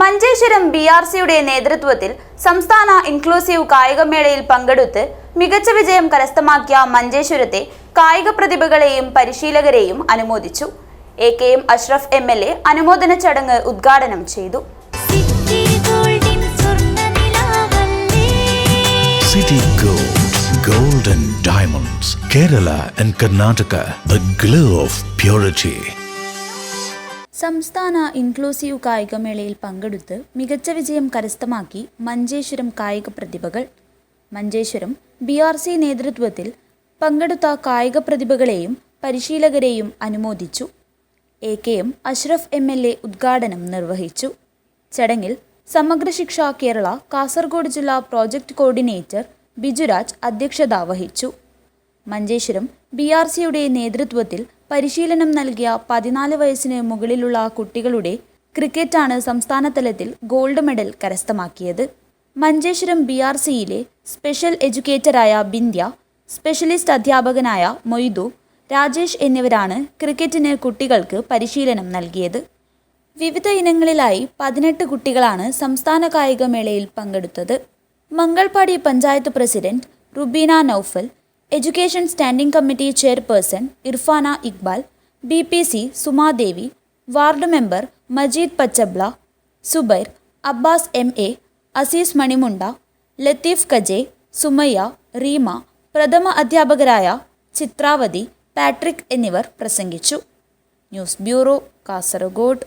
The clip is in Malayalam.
മഞ്ചേശ്വരം ബി ആർ സിയുടെ നേതൃത്വത്തിൽ സംസ്ഥാന ഇൻക്ലൂസീവ് കായികമേളയിൽ പങ്കെടുത്ത് മികച്ച വിജയം കരസ്ഥമാക്കിയ മഞ്ചേശ്വരത്തെ കായിക പ്രതിഭകളെയും പരിശീലകരെയും അനുമോദിച്ചു. A K M Ashraf M L A അനുമോദന ചടങ്ങ് ഉദ്ഘാടനം ചെയ്തു. City Gold, Diamonds, Kerala and Karnataka, the glow of purity. സംസ്ഥാന ഇൻക്ലൂസീവ് കായികമേളയിൽ പങ്കെടുത്ത് മികച്ച വിജയം കരസ്ഥമാക്കി മഞ്ചേശ്വരം കായിക പ്രതിഭകൾ. മഞ്ചേശ്വരം ബി ആർ സി നേതൃത്വത്തിൽ പങ്കെടുത്ത കായിക പ്രതിഭകളെയും പരിശീലകരെയും അനുമോദിച്ചു. A K M Ashraf M L A ഉദ്ഘാടനം നിർവഹിച്ചു. ചടങ്ങിൽ സമഗ്ര ശിക്ഷ കേരള കാസർഗോഡ് ജില്ലാ പ്രോജക്റ്റ് കോർഡിനേറ്റർ ബിജുരാജ് അധ്യക്ഷത വഹിച്ചു. മഞ്ചേശ്വരം ബി ആർ സിയുടെ നേതൃത്വത്തിൽ പരിശീലനം നൽകിയ പതിനാല് വയസ്സിന് മുകളിലുള്ള കുട്ടികളുടെ ക്രിക്കറ്റാണ് സംസ്ഥാന തലത്തിൽ ഗോൾഡ് മെഡൽ കരസ്ഥമാക്കിയത്. മഞ്ചേശ്വരം ബി ആർ സിയിലെ സ്പെഷ്യൽ എഡ്യൂക്കേറ്ററായ ബിന്ദ്യ സ്പെഷ്യലിസ്റ്റ് അധ്യാപകനായ മൊയ്തു രാജേഷ് എന്നിവരാണ് ക്രിക്കറ്റിന് കുട്ടികൾക്ക് പരിശീലനം നൽകിയത്. വിവിധ ഇനങ്ങളിലായി പതിനെട്ട് കുട്ടികളാണ് സംസ്ഥാന കായികമേളയിൽ പങ്കെടുത്തത്. Mangalpady panchayat president Rubeena Noufal education standing committee chairperson Irfana Iqbal B P C Sumadevi ward member Majeed പച്ചബ്ല Zubair Abbas M A Azeez Manimunda Latheef കജെ Sumayya Reema പ്രഥമ അധ്യാപകരായ ചിത്രാവതി പാട്രിക് എന്നിവർ പ്രസംഗിച്ചു ന്യൂസ് ബ്യൂറോ കാസർഗോഡ്